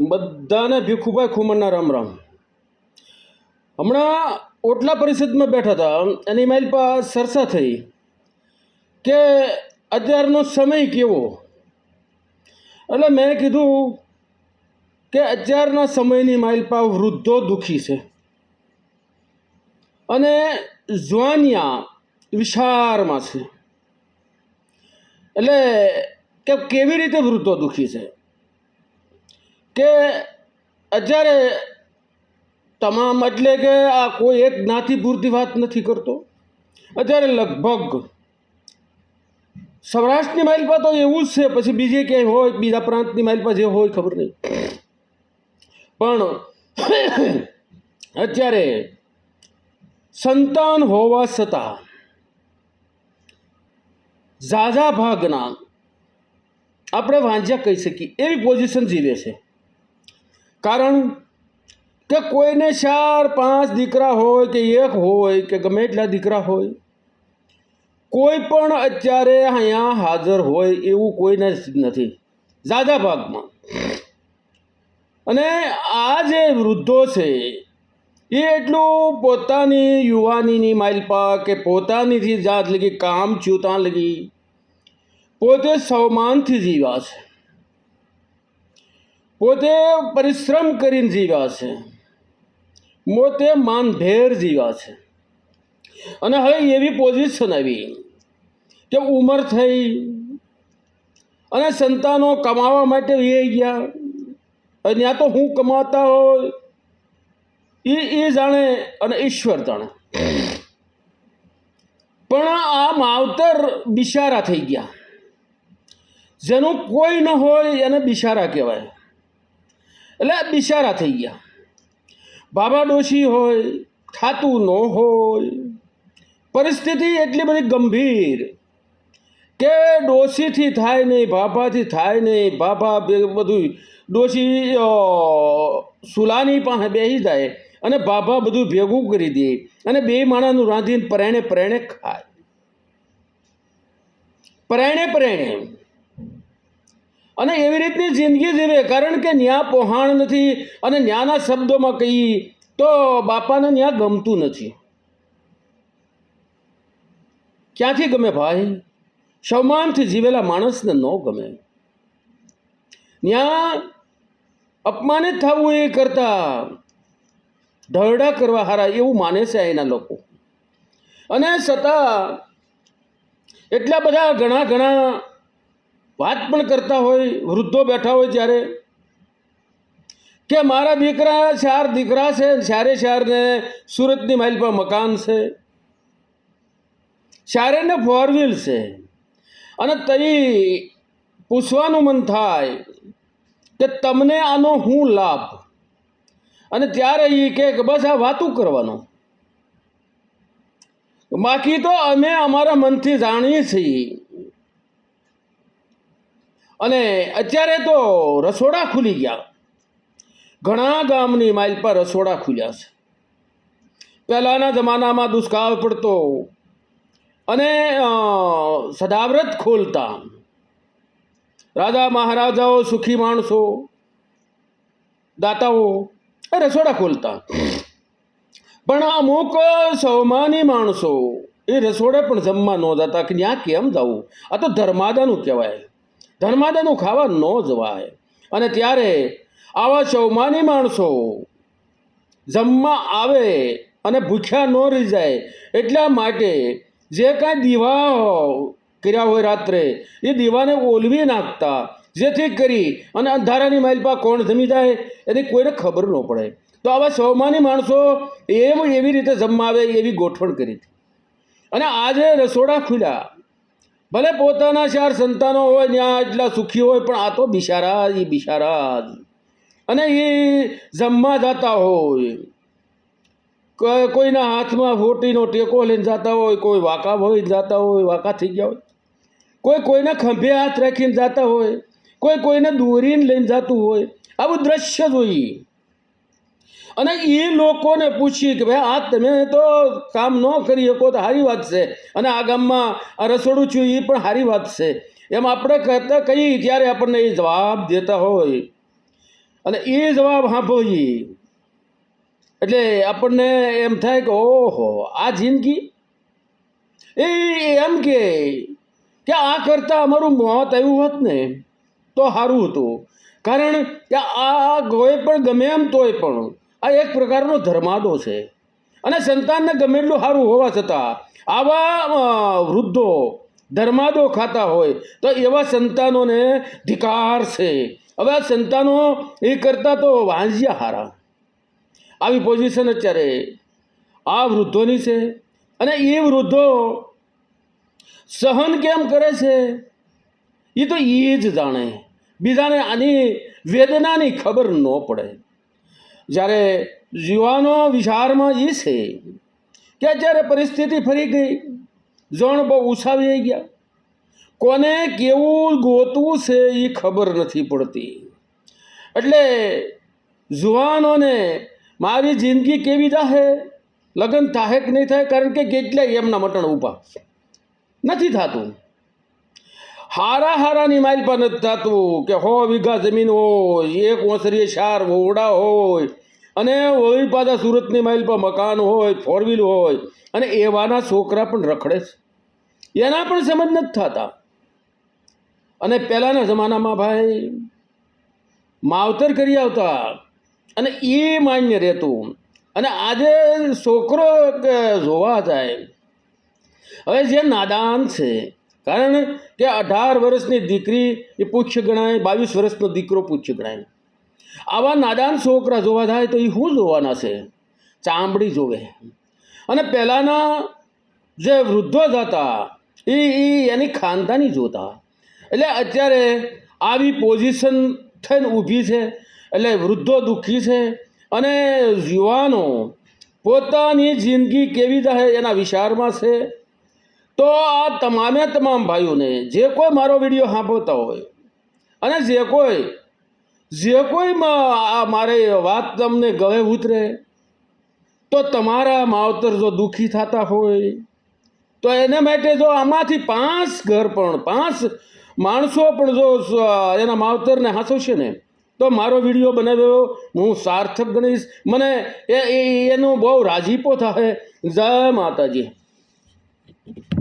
બધાને ભીખુભાઈ ખુમરના રામ રામ. હમણાં ઓટલા પરિષદમાં બેઠા હતા, એની મારી પાસે ચર્ચા થઈ કે અત્યારનો સમય કેવો? એટલે મેં કીધું કે અત્યારના સમયની માઇલ પા વૃદ્ધો દુઃખી છે. અને જ્વાનિયા વિશાળમાં છે. એટલે કે કેવી રીતે વૃદ્ધો દુઃખી છે? કે અત્યારે તમામ એટલે કે આ કોઈ એક જ્ઞાતિ પૂરતી વાત નથી કરતો. અત્યારે લગભગ સૌરાષ્ટ્રની માઇલ પર તો એવું જ છે, પછી બીજે ક્યાંય હોય, બીજા પ્રાંતની માઇલ પર જે હોય ખબર નહીં. પણ અત્યારે સંતાન હોવા છતાં ઝાઝા ભાગના આપણે વાંચ્યા કહી શકીએ, એવી પોઝિશન જીવે છે. કારણ કે કોઈને ચાર, પાંચ દીકરા હોય કે એક હોય કે ગમે એટલા દીકરા હોય, કોઈ પણ અત્યારે અહીંયા હાજર હોય એવું કોઈને નથી. ઝાઝા ભાગમાં. અને આ જે વૃદ્ધો છે, એ એટલું પોતાની યુવાનીની માઇલપા કે પોતાનીથી જાત લગી કામ થયું લગી, પોતે સૌમાનથી જીવા છે. પોતે પરિશ્રમ કરીને જીવ્યા છે. પોતે માનભેર જીવ્યા છે. અને હવે એવી પોઝિશન આવી કે ઉંમર થઈ અને સંતાનો કમાવા માટે એ ગયા. અને ત્યાં તો હું કમાતા હોય, એ એ જાણે અને ઈશ્વર જાણે. પણ આ માવતર બિશારા થઈ ગયા. જેનું કોઈ ન હોય એને બિશારા કહેવાય. એટલે બિચારા થઈ ગયા. બાબા ડોશી હોય થાતું ન હોય, પરિસ્થિતિ એટલી બધી ગંભીર કે ડોશીથી થાય નહીં, બાબાથી થાય નહીં, બાબા બધું ડોશી સુલાની પાસે બેસી જાય અને બાબા બધું ભેગું કરી દે અને બે માણાનું રાંધીને પરાયણે પરાયણે ખાય. પરાયણે પરાયણે અને એવી રીતની જિંદગી જીવે. કારણ કે ન્યા પોહાણ નથી અને ન્યાના શબ્દોમાં કહીએ તો બાપાને ન્યા ગમતું નથી. ક્યાંથી ગમે ભાઈ? સૌમાનથી જીવેલા માણસને ન ગમે. ન્યા અપમાનિત થવું એ કરતા ઢરડા કરવા હારા એવું માને છે અહીંના લોકો. અને છતાં એટલા બધા ઘણા ઘણા વાત પણ કરતા હોય, વૃદ્ધો બેઠા હોય જ્યારે, કે મારા દીકરા ચાર દીકરા છે ચારે ચારને સુરતની માઇલ પર મકાન છે, ચારેને ફોર વ્હીલ છે, અને તઈ પૂછવાનું મન થાય કે તમને આનો હું લાભ? અને ત્યારે એ કે બસ આ વાતું કરવાનો. બાકી તો અમે અમારા મનથી જાણીએ છીએ અને અત્યારે તો રસોડા ખુલી ગયા. ઘણા ગામની માઇલ પર રસોડા ખુલ્યા છે. પહેલાંના જમાનામાં દુષ્કાળ પડતો અને સદાવ્રત ખોલતા. રાજા મહારાજાઓ, સુખી માણસો, દાતાઓ રસોડા ખોલતા. પણ અમુક સૌમાની માણસો એ રસોડે પણ જમવા ન જતા કે ત્યાં કેમ જવું આ તો ધર્માદાનું કહેવાય. ધર્માદાનું ખાવા ન જવાય. અને ત્યારે આવા સૌમાની માણસો જમવા આવે અને ભૂખ્યા ન રહી જાય એટલા માટે જે કાંઈ દીવા કર્યા હોય રાત્રે, એ દીવાને ઓલવી નાખતા. જેથી કરી અને અંધારાની માઇલ પા કોણ જમી જાય, એની કોઈને ખબર ન પડે. તો આવા સૌમાની માણસો એમ એવી રીતે જમવા આવે એવી ગોઠવણ કરી હતી. અને આજે રસોડા ખુલ્યા. ભલે પોતાના ચાર સંતાનો હોય ત્યાં એટલા સુખી હોય, પણ આ તો બિશારા એ બિશારા અને એ જમવા જતા હોય કોઈના હાથમાં ફોટીનો ટેકો લઈને જતા હોય, કોઈ વાંકા હોય જતા હોય, વાંકા થઈ ગયા હોય. કોઈ કોઈના ખંભે હાથ રાખીને જતા હોય, કોઈ કોઈને દોરીને લઈને જતું હોય. આવું દ્રશ્ય જોઈએ અને એ લોકોને પૂછીએ કે ભાઈ, આ તમે તો કામ ન કરી શકો, તો સારી વાત છે. અને આ ગામમાં આ રસોડું છું, એ પણ સારી વાત છે. એમ આપણે કહેતા કહીએ, ત્યારે આપણને એ જવાબ દેતા હોય. અને એ જવાબ સાંભળીએ. એટલે આપણને એમ થાય કે, ઓહો, આ જિંદગી? એ એમ કે કે આ કરતાં અમારું મોત આવ્યું હોત ને, તો સારું હતું. કારણ કે આ કોઈ પણ ગમે એમ તોય પણ આ એક પ્રકારનો ધર્માદો છે. અને સંતાનને ગમે એટલું સારું હોવા છતાં આવા વૃદ્ધો ધર્માદો ખાતા હોય તો એવા સંતાનોને ધિકાર છે. હવે આ સંતાનો એ કરતાં તો વાંજ્યા હારા. આવી પોઝિશન અત્યારે આ વૃદ્ધોની છે. અને એ વૃદ્ધો સહન કેમ કરે છે? એ તો એ જ જાણે. બીજાને આની વેદનાની ખબર ન પડે. જ્યારે યુવાનો વિચારમાં એ છે કે અત્યારે પરિસ્થિતિ ફરી ગઈ જણ બહુ ઉછાવી ગયા. કોને કેવું ગોતવું છે એ ખબર નથી પડતી. એટલે જુવાનોને, મારી જિંદગી કેવી જાહે? લગ્ન થાય કે નહીં થાય કારણ કે કેટલાય એમના મટણ ઊભા. નથી થતું. હારા હારાની માઇલ પર નથી થતું કે હો વીઘા જમીન હોય, એક ઓસરીએ ચાર ઓરડા હોય અને વળી પાછા સુરતની માઇલ પર મકાન હોય ફોર વ્હીલ હોય, અને એવાના છોકરા પણ રખડે છે. એના પણ સમજ નથી થતા. અને પહેલાંના જમાનામાં ભાઈ, માવતર કરી આવતા અને એ માન્ય રહેતું. અને આજે છોકરો જોવા જાય. હવે જે નાદાન છે, કારણ કે અઢાર વર્ષની દીકરી એ પૂછ્ય ગણાય, બાવીસ વર્ષનો દીકરો પૂછ્ય ગણાય. આવા નાદાન છોકરા જોવા જાય તો એ શું જોવાના છે? ચામડી જોવે. અને પહેલાંના જે વૃદ્ધો જ હતા એ એની ખાનદાની જોતા. એટલે અત્યારે આવી પોઝિશન થઈને ઊભી છે, એટલે વૃદ્ધો દુઃખી છે અને યુવાનો પોતાની જિંદગી કેવી જાય એના વિચારમાં છે? તો આ તમામે તમામ ભાઈઓને જે કોઈ મારો વીડિયો સાંભળતા હોય અને જે કોઈ જે કોઈમાં આ મારે વાત તમને ગળે ઉતરે, તો તમારા માવતર જો દુઃખી થતા હોય, તો એના માટે જો આમાંથી પાંચ ઘર પણ, પાંચ માણસો પણ જો એના માવતરને હાંસવશે ને, તો મારો વીડિયો બનાવ્યો, હું સાર્થક ગણીશ. મને એ, એનો બહુ રાજીપો થાય. જય માતાજી.